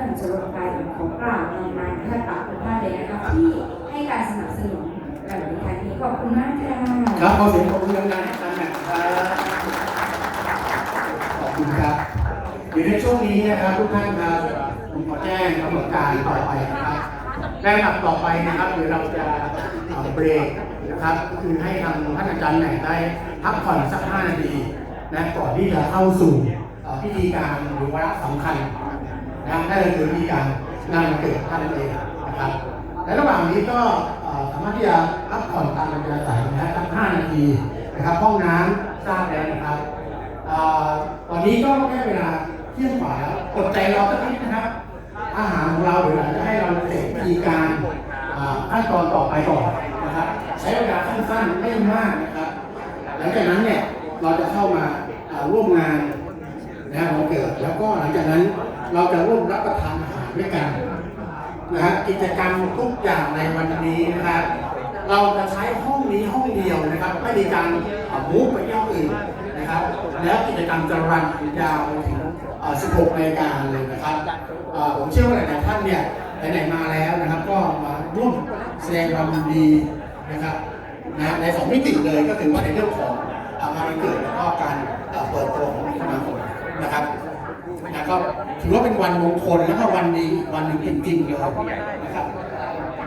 นำจะลงไปของกล่าวในำมาท่านปากคุณท่านเลยนะคะที่ให้การสนับสนุนกันในครั้งนี้ขอบคุณมากค่ะครับขอเสียงปรบมือดังๆให้อาจารย์แหม่มครับขอบคุณครับอยู่ในช่วงนี้นะครับทุกท่านครับผมขอแจ้งกำหนดการต่อไปนะครับในลำดับต่อไปนะครับเดี๋ยวเราจะเบรกนะครับก็คือให้ทางท่านอาจารย์แหม่มได้พักผ่อนสัก5นาทีนะก่อนที่จะเข้าสู่พิธีการหรือวาระสำคัญ นะครับนั่นคือพิธีการงานวันเกิดท่านเองนะครับและระหว่างนี้ก็สามารถที่จะพักผ่อนตามอัธยาศัยนะฮะสัก5นาทีนะครับห้องน้ำทราบแล้วนะครับตอนนี้ก็แค่เวลาเที่ยงกว่าแล้วอดใจรอสักนิดนะครับ อาหารของเราเดี๋ยวเราจะให้เราเสร็จพิธีการขั้นตอนต่อไปก่อนนะครับ ใช้เวลาสั้นๆไม่มากนะครับ หลังจากนั้นเนี่ยเราจะเข้ามาร่วมงานนะวันเกิดแล้วก็หลังจากนั้น เราจะร่วมรับประทานอาหารด้วยกันนะฮะกิจกรรมทุกอย่างในวันนี้นะครับเราจะใช้ห้องนี้ห้องเดียวนะครับ ไม่มีการมูฟไปที่ห้องอื่นนะครับ แล้วกิจกรรมจะรันยาวถึง16นาฬิกาเลยนะครับผมเชื่อว่าหลายๆท่านเนี่ยไหนๆมาแล้วนะครับ ก็มาร่วมแสดงความดีนะครับนะในสองมิติเลยก็คือว่าในเรื่องของอางานวันเกิดแล้วก็การเปิดตัวของสมาคมนะครับ นะก็ถือว่าเป็นวันมงคลแล้วก็วันดีอีกวันหนึ่งจริงๆเลยนะครับ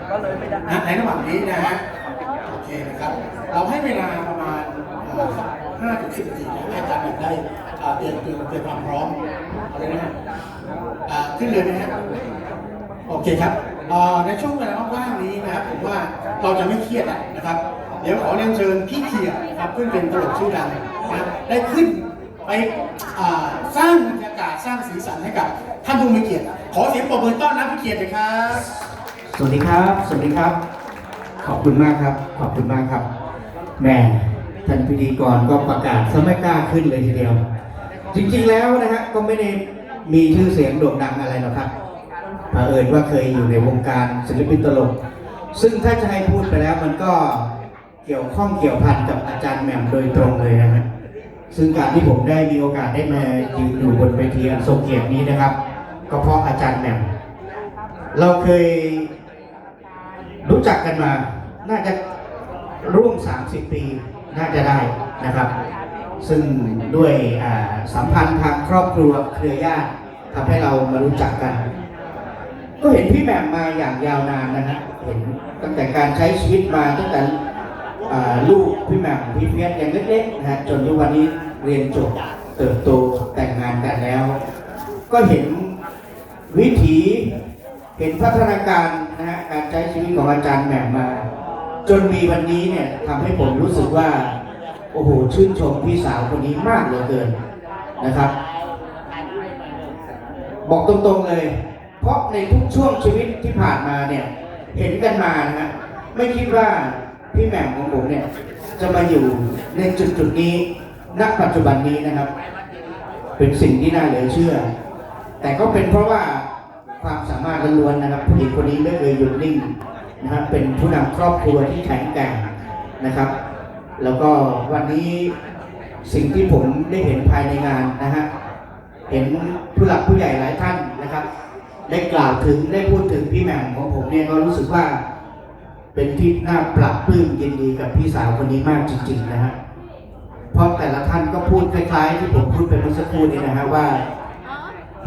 ก็เลยไม่ได้นะในระหว่างนี้นะฮะโอเคนะครับ เราให้เวลาประมาณห้าถึงสิบนาทีนะให้อาจารย์แบบได้อ่าเตรียมตัวเตรียมความพร้อมเอาเลยนะฮะอ่าขึ้นเลยนะฮะโอเคครับอ่าในช่วงเวลาว่างๆนี้นะครับผมว่าเราจะไม่เครียดอะนะครับ เดี๋ยวขอเรียนเชิญพี่เขียดนะครับขึ้นเป็นตลกชื่อดังนะได้ขึ้นไปอ่าสร้างบรรยากาศสร้างสีสันให้กับท่านผู้มีเกียรติ ขอเสียงปรบมือต้อนรับพี่เขียดเลยครับ สวัสดีครับ สวัสดีครับ ขอบคุณมากครับ ขอบคุณมากครับแหม่ท่านพิธีกรก็ประกาศซะไม่กล้าขึ้นเลยทีเดียว จริงๆแล้วนะฮะก็ไม่ได้มีชื่อเสียงโด่งดังอะไรหรอกครับเผอิญว่าเคยอยู่ในวงการศิลปินตลก ซึ่งถ้าจะให้พูดไปแล้วมันก็เกี่ยวข้องเกี่ยวพันกับอาจารย์แหม่มโดยตรงเลยนะฮะ ซึ่งการที่ผมได้มีโอกาสได้มายืนอยู่บนเวทีอันทรงเกียรตินี้นะครับ ก็เพราะอาจารย์แหม่มเราเคยรู้จักกันมา น่าจะร่วม 30 ปี น่าจะได้นะครับ ซึ่งด้วยอ่าสัมพันธ์ทางครอบครัวเครือญาติทำให้เรามารู้จักกัน ก็เห็นพี่แหม่มมาอย่างยาวนานนะฮะเห็นตั้งแต่การใช้ชีวิตมาตั้งแต่ลูกพี่แหม่มพี่เพียรยังเล็กๆนะฮะจนทุกวันนี้ เรียนจบเติบโตแต่งงานกันแล้ว ก็เห็นวิถีเห็นพัฒนาการนะฮะการใช้ชีวิตของอาจารย์แหม่มมา จนมีวันนี้เนี่ยทำให้ผมรู้สึกว่า โอ้โห ชื่นชมพี่สาวคนนี้มากเหลือเกินนะครับ บอกตรงๆเลย เพราะในทุกช่วงชีวิตที่ผ่านมาเนี่ยเห็นกันมานะฮะไม่คิดว่าพี่แหม่มของผมเนี่ยจะมาอยู่ในจุดจุดๆนี้ ณปัจจุบันนี้นะครับ เป็นสิ่งที่น่าเหลือเชื่อ แต่ก็เป็นเพราะว่าความสามารถล้วนๆนะครับผู้หญิงคนนี้ไม่เคยหยุดนิ่งนะครับเป็นผู้นำครอบครัวที่แข็งแกร่งนะครับ แล้วก็วันนี้สิ่งที่ผมได้เห็นภายในงานนะฮะเห็นผู้หลักผู้ใหญ่หลายท่านนะครับ ได้กล่าวถึงได้พูดถึงพี่แหม่มของผมเนี่ยก็รู้สึกว่าเป็นที่น่าปรับปลื้มยินดีกับพี่สาวคนนี้มากจริง ๆ นะฮะ เพราะแต่ละท่านก็พูดคล้ายๆ ที่ผมพูดไปเมื่อสักครู่นี้นะฮะว่า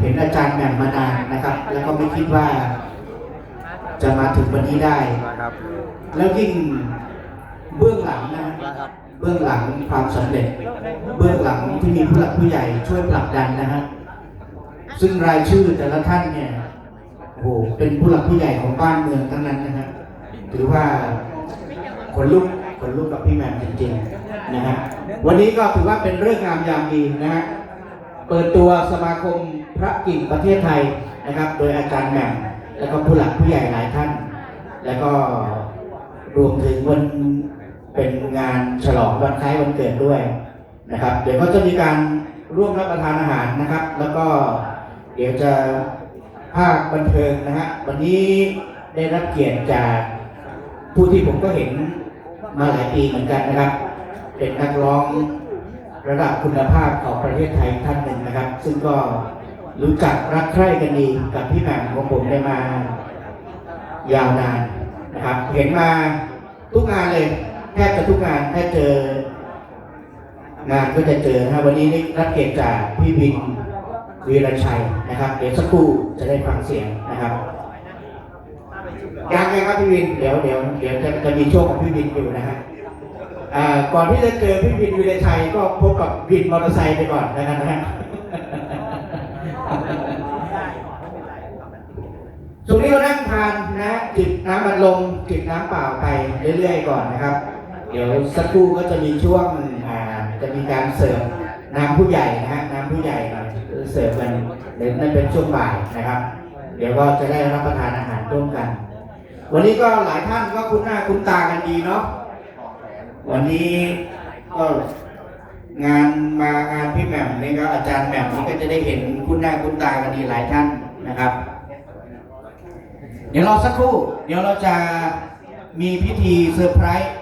เห็นอาจารย์แหม่มมานานนะครับ แล้วก็ไม่คิดว่า จะมาถึงวันนี้ได้ครับแล้วยิ่งเบื้องหลังนะครับเบื้องหลังความสำเร็จ เบื้องหลังที่มีผู้หลักผู้ใหญ่ช่วยผลักดันนะฮะซึ่งรายชื่อแต่ละท่านเนี่ยโอ้โหเป็นผู้หลักผู้ใหญ่ของบ้านเมืองทั้งนั้นนะฮะถือว่าขนลุก ขนลุกกับพี่แม่มจริงๆนะฮะวันนี้ก็ถือว่าเป็นเรื่องงามยามดีนะฮะเปิดตัวสมาคมพระกิ่งประเทศไทยนะครับ โดยอาจารย์แหม่มแล้วก็ผู้หลักผู้ใหญ่หลายท่าน แล้วก็รวมถึงวันเป็นงานฉลองวันคล้ายวันเกิดด้วยนะครับ เดี๋ยวก็จะมีการร่วมรับประทานอาหารนะครับ แล้วก็เดี๋ยวจะภาคบันเทิงนะฮะวันนี้ได้รับเกียรติจากผู้ที่ผมก็เห็น มาหลายปีเหมือนกันนะครับ เป็นนักร้องระดับคุณภาพของประเทศไทยท่านหนึ่งนะครับ ซึ่งก็รู้จักรักใคร่กันดีกับพี่แหม่มของผมได้มายาวนานนะครับ เห็นมาทุกงานเลยแทบจะทุกงานถ้าเจองานก็จะเจอนะวันนี้ได้รับเกียรติจากพี่บินวีรชัยนะครับ เดี๋ยวสักครู่จะได้ฟังเสียงนะครับ ยังไงครับพี่บิน เดี๋ยวเดี๋ยวเดี๋ยวจะจะมีช่วงของพี่บินอยู่นะฮะอ่าก่อนที่จะเจอพี่บินวีรชัยก็พบกับบินมอเตอร์ไซค์ไปก่อนนะครับนะฮะช่วงนี้นั่งทานนะจิบน้ำบัดลมจิบน้ำเปล่าไปเรื่อยๆก่อนนะครับ เดี๋ยวสักครู่ก็จะมีช่วงอ่าจะมีการเสิร์ฟน้ำผู้ใหญ่นะฮะน้ำผู้ใหญ่ก่อนเสิร์ฟกันเดี๋ยวนั่นเป็นช่วงบ่ายนะครับ เดี๋ยวก็จะได้รับประทานอาหารร่วมกัน วันนี้ก็หลายท่านก็คุ้นหน้าคุ้นตากันดีเนาะ วันนี้ก็งานมางานพี่แหม่มนี่ก็อาจารย์แหม่มนี่ก็จะได้เห็นคุ้นหน้าคุ้นตากันดีหลายท่านนะครับ เดี๋ยวรอสักครู่ เดี๋ยวเราจะมีพิธีเซอร์ไพรส์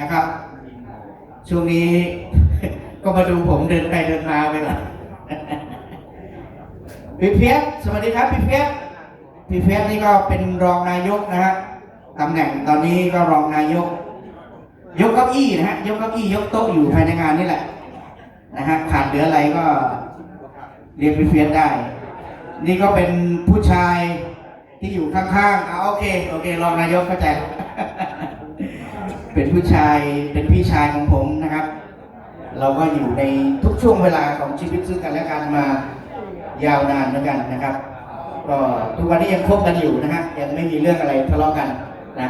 นะครับ ช่วงนี้ก็มาดูผมเดินไปเดินมาไปก่อนพี่เพียรสวัสดีครับพี่เพียร พี่เพียรนี่ก็เป็นรองนายกนะฮะตำแหน่งตอนนี้ก็รองนายก ยกเก้าอี้นะฮะยกเก้าอี้ยกโต๊ะอยู่ภายในงานนี่แหละนะฮะขาดเหลืออะไรก็เรียกพี่เพียรได้ นี่ก็เป็นผู้ชายที่อยู่ข้างๆเอาโอเคโอเครองนายกเข้าใจเป็นผู้ชายเป็นพี่ชายของผมนะครับ เราก็อยู่ในทุกช่วงเวลาของชีวิตซึ่งกันและกันมายาวนานเหมือนกันนะครับ ก็ทุกวันนี้ยังคบกันอยู่นะฮะยังไม่มีเรื่องอะไรทะเลาะกันนะ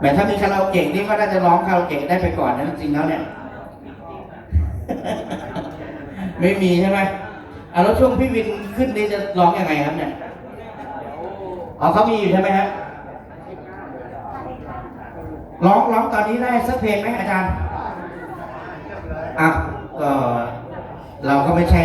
แต่ถ้ามีคาราโอเกะนี่ก็น่าจะร้องคาราโอเกะได้ไปก่อนนะจริงแล้วเนี่ย ไม่มีใช่ไหมเอาแล้วช่วงพี่วินขึ้นนี่จะร้องยังไงครับเนี่ยอ๋อเขามีอยู่ใช่ไหมฮะร้องร้องตอนนี้ได้สักเพลงไหมอาจารย์อะก็ เราก็ไม่ใช่